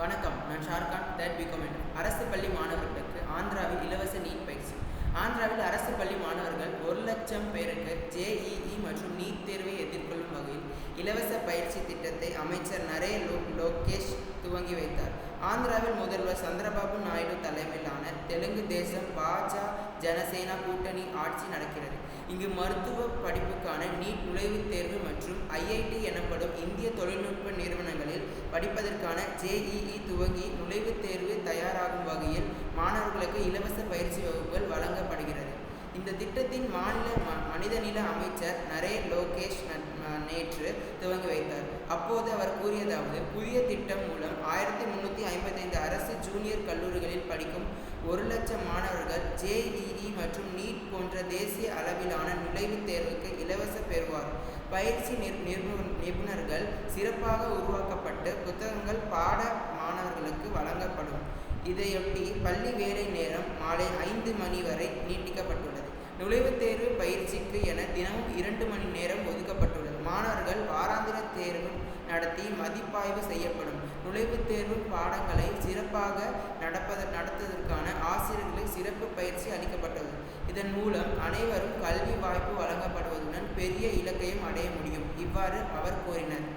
வணக்கம். நான் ஷார்கான் தேர்ட் பிகாமெண்ட் அரசு பள்ளி மாணவர்களுக்கு ஆந்திராவில் இலவச நீட் பயிற்சி. ஆந்திராவில் அரசு பள்ளி மாணவர்கள் ஒரு லட்சம் பேருக்கு ஜேஇஇ மற்றும் நீட் தேர்வை எதிர்கொள்ளும் வகையில் இலவச பயிற்சி திட்டத்தை அமைச்சர் நரே லோ லோகேஷ் துவங்கி வைத்தார். ஆந்திராவில் முதல்வர் சந்திரபாபு நாயுடு தலைமையிலான தெலுங்கு தேசம் பாஜா ஜனசேனா கூட்டணி ஆட்சி நடக்கிறது. இங்கு மருத்துவ படிப்புக்கான நீட் நுழைவுத் தேர்வு மற்றும் ஐஐடி எனப்படும் இந்திய தொழில்நுட்ப நிறுவன படிப்பதற்கான ஜேஇஇ துவங்கி நுழைவுத் தேர்வு தயாராகும் வகையில் மாணவர்களுக்கு இலவச பயிற்சி வகுப்புகள் வழங்கப்படுகிறது. இந்த திட்டத்தின் மாநில ம- மனிதநில அமைச்சர் நரே லோகேஷ் நேற்று துவங்கி வைத்தார். அப்போது அவர் கூறியதாவது புதிய திட்டம் மூலம் ஆயிரத்தி முன்னூற்றி ஐம்பத்தைந்து அரசு ஜூனியர் கல்லூரிகளில் படிக்கும் ஒரு லட்சம் மாணவர்கள் ஜேஇஇ மற்றும் நீட் போன்ற தேசிய அளவிலான நுழைவுத் தேர்வுக்கு இலவச பெறுவார். பயிற்சி நிபுணர்கள் சிறப்பாக உருவாக்கப்பட்டு புத்தகங்கள் பாட மாணவர்களுக்கு வழங்கப்படும். இதையொட்டி பள்ளி வேலை நேரம் மாலை ஐந்து மணி வரை நீட்டிக்கப்பட்டுள்ளது. நுழைவுத் தேர்வு பயிற்சிக்கு என தினமும் இரண்டு மணி நேரம் ஒதுக்கப்பட்டுள்ளது. மாணவர்கள் வாராந்திர தேர்வு நடத்தி மதிப்பாய்வு செய்யப்படும். நுழைவுத் தேர்வு பாடங்களை சிறப்பாக நட சிறப்பு பயிற்சி அளிக்கப்பட்டது. இதன் மூலம் அனைவரும் கல்வி வாய்ப்பு வழங்கப்படுவதுடன் பெரிய இலக்கையும் அடைய முடியும். இவ்வாறு அவர் கூறினார்.